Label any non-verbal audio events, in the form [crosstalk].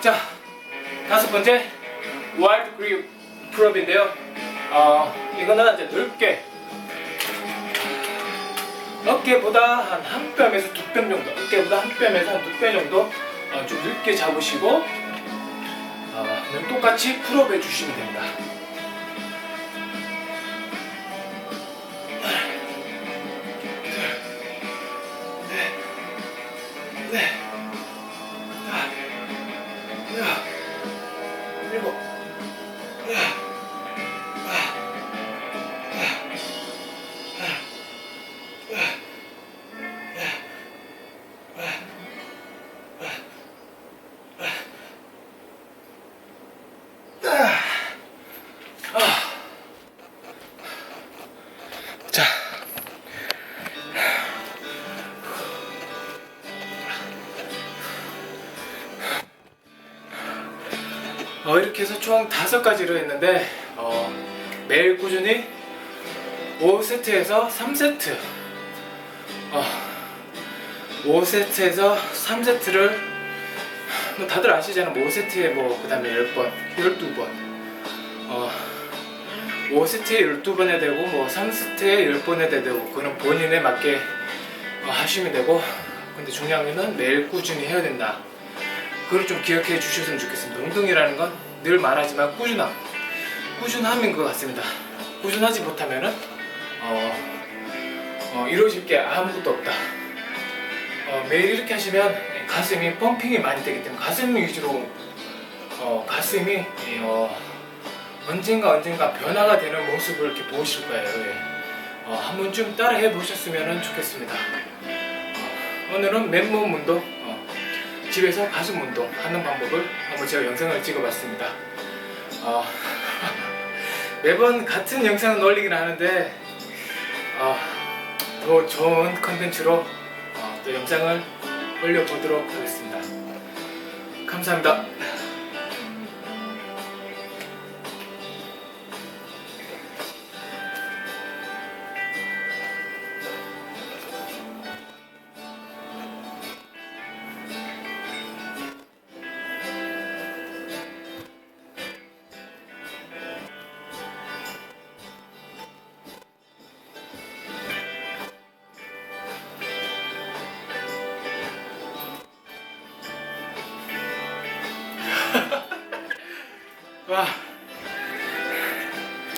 자, 다섯 번째 와일드 그립 풀업인데요. 어, 이거는 이제 넓게 어깨보다 한 한 뼘에서 두 뼘 정도, 어깨보다 한 뼘에서 한 두 뼘 정도 어, 좀 넓게 잡으시고 어, 는 똑같이 풀업 해 주시면 됩니다. 네. 아, 일곱, 어, 이렇게 해서 총 다섯 가지로 했는데 어, 매일 꾸준히 5세트에서 3세트. 어, 5세트에서 3세트를 뭐 다들 아시잖아요 5세트에 뭐 그 다음에 10번 12번. 어, 5세트에 12번 해야 되고 뭐 3세트에 10번 해야 되고 그거는 본인에 맞게 어, 하시면 되고. 근데 중요한 거는 매일 꾸준히 해야 된다 그걸 좀 기억해 주셨으면 좋겠습니다. 운동이라는 건 늘 말하지만 꾸준함, 꾸준함인 것 같습니다. 꾸준하지 못하면은 어, 어, 이루어질 게 아무것도 없다. 어, 매일 이렇게 하시면 가슴이 펌핑이 많이 되기 때문에 가슴 위주로 어, 가슴이 어, 언젠가 언젠가 변화가 되는 모습을 이렇게 보실 거예요. 예. 어, 한 번쯤 따라 해 보셨으면 좋겠습니다. 어, 오늘은 맨몸 운동. 어, 집에서 가슴 운동 하는 방법을 한번 제가 영상을 찍어봤습니다. 어, [laughs] 매번 같은 영상을 올리긴 하는데 어, 더 좋은 컨텐츠로 어, 또 영상을 올려보도록 하겠습니다. 감사합니다. わ